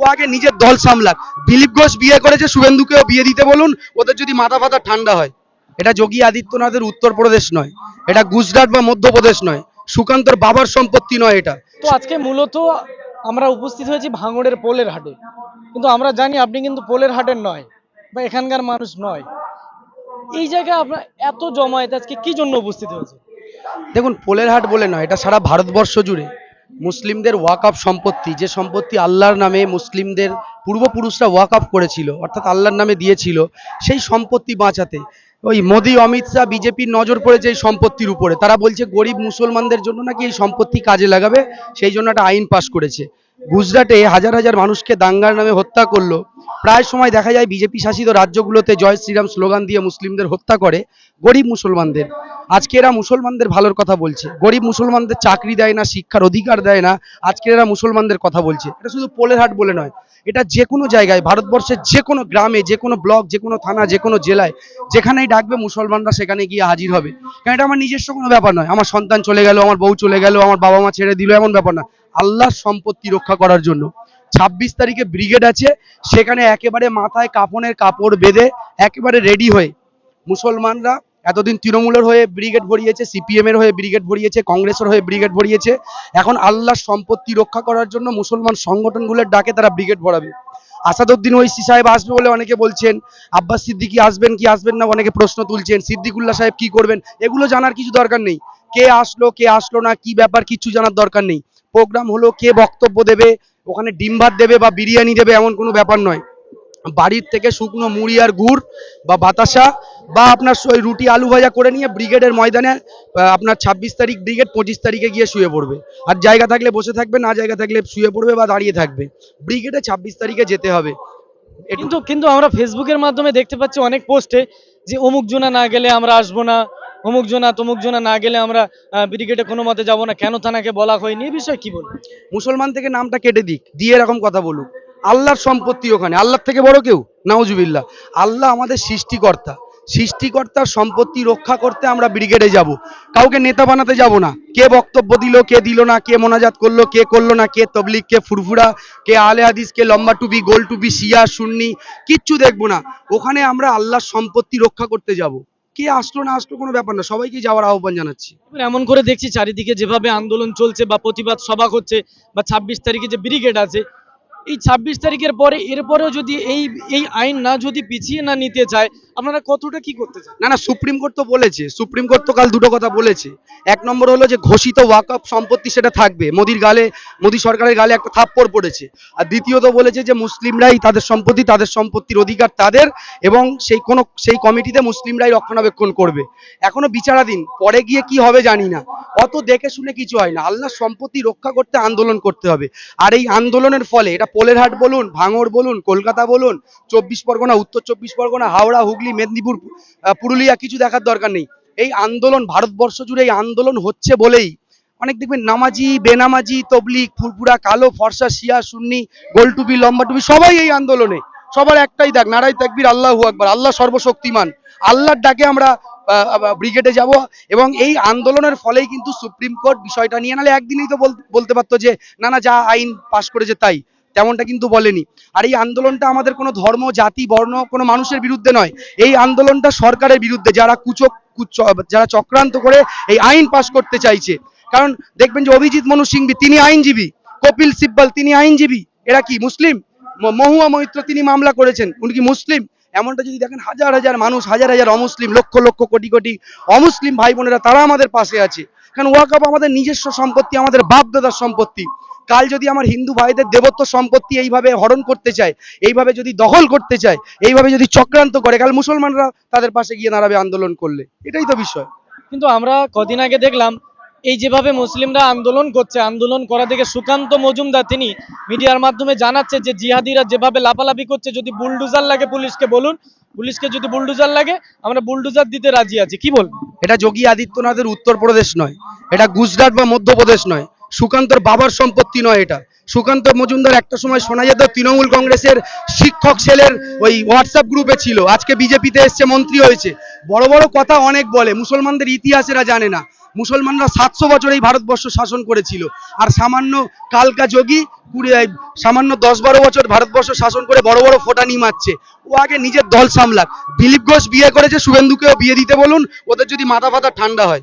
ও আগে নিজের দল সামলাক। দিলীপ ঘোষ বিয়ে করেছে শুভেন্দুকেও বিয়ে দিতে বলুন ওদের যদি মাথা ফাতা ঠান্ডা হয়। এটা যোগী আদিত্যনাথের উত্তরপ্রদেশ নয় এটা গুজরাট বা মধ্যপ্রদেশ নয় সুকান্তর বাবার সম্পত্তি নয় এটা। তো আজকে মূলত আমরা উপস্থিত হয়েছি ভাঙড়ের পোলের হাটে। কিন্তু আমরা জানি আপনি কিন্তু পোলের হাটের নয় বা এখানকার মানুষ নয়। এই জায়গায় আপনার এত জমায়েত আজকে কি জন্য উপস্থিত হয়েছে? দেখুন পোলের হাট বলে নয় এটা সারা ভারতবর্ষ জুড়ে। মুসলিমদের ওয়াক আপ সম্পত্তি, যে সম্পত্তি আল্লাহর নামে মুসলিমদের পূর্বপুরুষরা ওয়াকআপ করেছিল, অর্থাৎ আল্লাহর নামে দিয়েছিল, সেই সম্পত্তি বাঁচাতে। ওই মোদি, অমিত শাহ, বিজেপির নজর পড়েছে এই সম্পত্তির উপরে। তারা বলছে গরিব মুসলমানদের জন্য নাকি এই সম্পত্তি কাজে লাগাবে, সেই জন্য একটা আইন পাশ করেছে। গুজরাটে হাজার হাজার মানুষকে দাঙ্গার নামে হত্যা করল। প্রায় সময় দেখা যায় বিজেপি শাসিত রাজ্যগুলোতে জয় শ্রীরাম স্লোগান দিয়ে মুসলিমদের হত্যা করে গরিব মুসলমানদের। আজকে এরা মুসলমানদের ভালোর কথা বলছে। গরিব মুসলমানদের চাকরি দেয় না, শিক্ষার অধিকার দেয় না। আজকে এরা মুসলমানদের কথা বলছে। এটা শুধু পোলের হাট বলে নয়, এটা যে কোনো জায়গায়, ভারতবর্ষের যে কোনো গ্রামে, যে কোনো ব্লক, যে কোনো থানা, যে কোনো জেলায়, যেখানেই ডাকবে মুসলমানরা সেখানে গিয়ে হাজির হবে। কারণ এটা আমার নিজস্ব কোনো ব্যাপার নয়। আমার সন্তান চলে গেল, আমার বউ চলে গেল, আমার বাবা মা ছেড়ে দিল, এমন ব্যাপার না। আল্লাহর সম্পত্তি রক্ষা করার জন্য। ছাব্বিশ তারিখে ব্রিগেড আছে, সেখানে একেবারে মাথায় কাপনের কাপড় বেঁধে একেবারে রেডি হয়ে মুসলমানরা এতদিন তৃণমূলের হয়ে ব্রিগেড ভরিয়েছে সিপিএম এর হয়ে ব্রিগেড ভরিয়েছে, কংগ্রেসের হয়ে ব্রিগেড ভরিয়েছে। এখন আল্লাহর সম্পত্তি রক্ষা করার জন্য মুসলমান সংগঠনগুলোর ডাকে তারা ব্রিগেড ভরাবে। আসাদুদ্দিন ওইসি সাহেব আসবে বলে অনেকে বলছেন, আব্বাস সিদ্দিকি আসবেন কি আসবেন না অনেকে প্রশ্ন তুলছেন, সিদ্দিকুল্লাহ সাহেব কি করবেন? এগুলো জানার কিছু দরকার নেই। কে আসলো কে আসলো না, কি ব্যাপার কিছু জানার দরকার নেই। প্রোগ্রাম হলো কে বক্তব্য দেবে, ওখানে ডিম ভাত দেবে বা বিরিয়ানি দেবে এমন কোনো ব্যাপার নয়। বাড়ির থেকে শুকনো মুড়ি আর গুড় বা বাতাসা বা আপনার ওই রুটি আলু ভাজা করে নিয়ে ব্রিগেডের ময়দানে আপনার ছাব্বিশ তারিখ ব্রিগেড পঁচিশ তারিখে গিয়ে শুয়ে পড়বে। আর জায়গা থাকলে বসে থাকবে, না জায়গা থাকলে শুয়ে পড়বে বা দাঁড়িয়ে থাকবে। ব্রিগেডে ছাব্বিশ তারিখে যেতে হবে। কিন্তু কিন্তু আমরা ফেসবুকের মাধ্যমে দেখতে পাচ্ছি অনেক পোস্টে যে অমুক জনা না গেলে আমরা আসব না। অমুক জনা, তমুক জনা না গেলে আমরা ব্রিগেডে কোনো মতে যাব না। কেন থানাকে বলা হয়নি? এই বিষয়ে কি বলব মুসলমান থেকে নামটা কেটে দিক, দিয়ে এরকম কথা বলুক। আল্লাহর সম্পত্তি ওখানে। আল্লাহর থেকে বড় কেউ? নাউজুবিল্লাহ। আল্লাহ আমাদের সৃষ্টিকর্তা। সৃষ্টিকর্তার সম্পত্তি রক্ষা করতে আমরা ব্রিগেডে যাব। কাউকে নেতা বানাতে যাব না। কে বক্তব্য দিল, কে দিল না, কে মোনাজাত করল, কে করল না, কে তবলিক কে ফুরফুরা, কে আলে হাদিস, কে লম্বা টুপি, গোল টুপি, শিয়া, সুন্নি, কিচ্ছু দেখব না। ওখানে আমরা আল্লাহর সম্পত্তি রক্ষা করতে যাব। কে আসলো না আসলো কোনো ব্যাপার না, সবাইকে যাওয়ার আহ্বান জানাচ্ছি। এমন করে দেখছি চারিদিকে যেভাবে আন্দোলন চলছে বা প্রতিবাদ সভা হচ্ছে বা ছাব্বিশ তারিখে যে ব্রিগেড আছে, এই ছাব্বিশ তারিখের পরে এরপরেও যদি এই এই আইন না যদি পিছিয়ে না নিতে চায় আপনারা কতটা কি করতে চান? না না, সুপ্রিম কোর্ট তো বলেছে, সুপ্রিম কোর্ট তো কাল দুটো কথা বলেছে। এক নম্বর হলো যে ঘোষিত ওয়াকআপ সম্পত্তি সেটা থাকবে। মোদির গালে, মোদি সরকারের গালে একটা থাপ্পড় পড়েছে। আর দ্বিতীয়ত বলেছে যে মুসলিমরাই তাদের সম্পত্তি, তাদের সম্পত্তির অধিকার তাদের এবং সেই কোনো, সেই কমিটিতে মুসলিমরাই রক্ষণাবেক্ষণ করবে। এখনও বিচারাধীন, পরে গিয়ে কি হবে জানি না। অত দেখে শুনে কিছু হয় না। আল্লাহর সম্পত্তি রক্ষা করতে আন্দোলন করতে হবে। আর এই আন্দোলনের ফলে, এটা পোলেরহাট বলুন, ভাঙড় বলুন, কলকাতা বলুন, চব্বিশ পরগনা, উত্তর চব্বিশ পরগনা, হাওড়া, হুগলি মেদিনীপুর পুরুলিয়া কিছু দেখার দরকার নেই। এই আন্দোলন, ভারতবর্ষ জুড়ে এই আন্দোলন হচ্ছে বলেই। অনেক দেখবেন নামাজি, বেনামাজি তবলিক ফুরফুরা, কালো, ফর্সা, শিয়া, সুন্নি, গোলটুপি লম্বা টুপি সবাই এই আন্দোলনে। সবার একটাই ডাক নারাই তাকবীর, আল্লাহু আকবার, আল্লাহ সর্বশক্তিমান। আল্লাহর ডাকে আমরা ব্রিগেডে যাব এবং এই আন্দোলনের ফলেই কিন্তু সুপ্রিম কোর্ট বিষয়টা নিয়ে নালে একদিনই তো বলতে পারতো যে, না না, যা আইন পাশ করেছে তাই। তেমনটা কিন্তু বলেনি। আর এই আন্দোলনটা আমাদের কোনো ধর্ম, জাতি, বর্ণ, কোনো মানুষের বিরুদ্ধে নয়। এই আন্দোলনটা সরকারের বিরুদ্ধে, যারা কুচক যারা চক্রান্ত করে এই আইন পাশ করতে চাইছে। কারণ দেখবেন যে অভিজিৎ মনু সিংভি, তিনি আইনজীবী। কপিল সিব্বল, তিনি আইনজীবী। এরা কি, মুসলিম? মহুয়া মৈত্র তিনি মামলা করেছেন, উনি কি মুসলিম? এমনটা যদি দেখেন, হাজার হাজার মানুষ, হাজার হাজার অমুসলিম, লক্ষ লক্ষ কোটি কোটি অমুসলিম ভাই বোনেরা তারা আমাদের পাশে আছে। কারণ ওয়াকআপ আমাদের নিজস্ব সম্পত্তি, আমাদের বাপ দাদার সম্পত্তি। কাল যদি আমার হিন্দু ভাইদের দেবত্ব সম্পত্তি এইভাবে হরণ করতে চায় এইভাবে যদি দখল করতে চায় এইভাবে যদি চক্রান্ত করে কাল মুসলমানরা তাদের পাশে গিয়ে দাঁড়াবে আন্দোলন করলে। এটাই তো বিষয়। কিন্তু আমরা কদিন আগে দেখলাম এই যেভাবে মুসলিমরা আন্দোলন করছে আন্দোলন করা দেখে সুকান্ত মজুমদার তিনি মিডিয়ার মাধ্যমে জানাচ্ছে যে জিহাদিরা যেভাবে লাফালাফি করছে যদি বুলডুজার লাগে পুলিশকে বলুন পুলিশকে যদি বুলডুজার লাগে আমরা বুলডুজার দিতে রাজি আছি। কি বলব এটা যোগী আদিত্যনাথের উত্তরপ্রদেশ নয় এটা গুজরাট বা মধ্যপ্রদেশ নয় সুকান্তর বাবার সম্পত্তি নয় এটা। সুকান্ত মজুমদার একটা সময় শোনা যেত তৃণমূল কংগ্রেসের শিক্ষক সেলের ওই হোয়াটসঅ্যাপ গ্রুপে ছিল। আজকে বিজেপিতে এসছে, মন্ত্রী হয়েছে। বড় বড় কথা অনেক বলে, মুসলমানদের ইতিহাস এরা জানে না। মুসলমানরা সাতশো বছর এই ভারতবর্ষ শাসন করেছিল। আর সামান্য কালকা যোগী কুড়ি সামান্য দশ বারো বছর ভারতবর্ষ শাসন করে বড় বড় ফোটানি মারছে। ও আগে নিজের দল সামলাক। দিলীপ ঘোষ বিয়ে করেছে, শুভেন্দুকেও বিয়ে দিতে বলুন, ওদের যদি মাথা ফাতা ঠান্ডা হয়।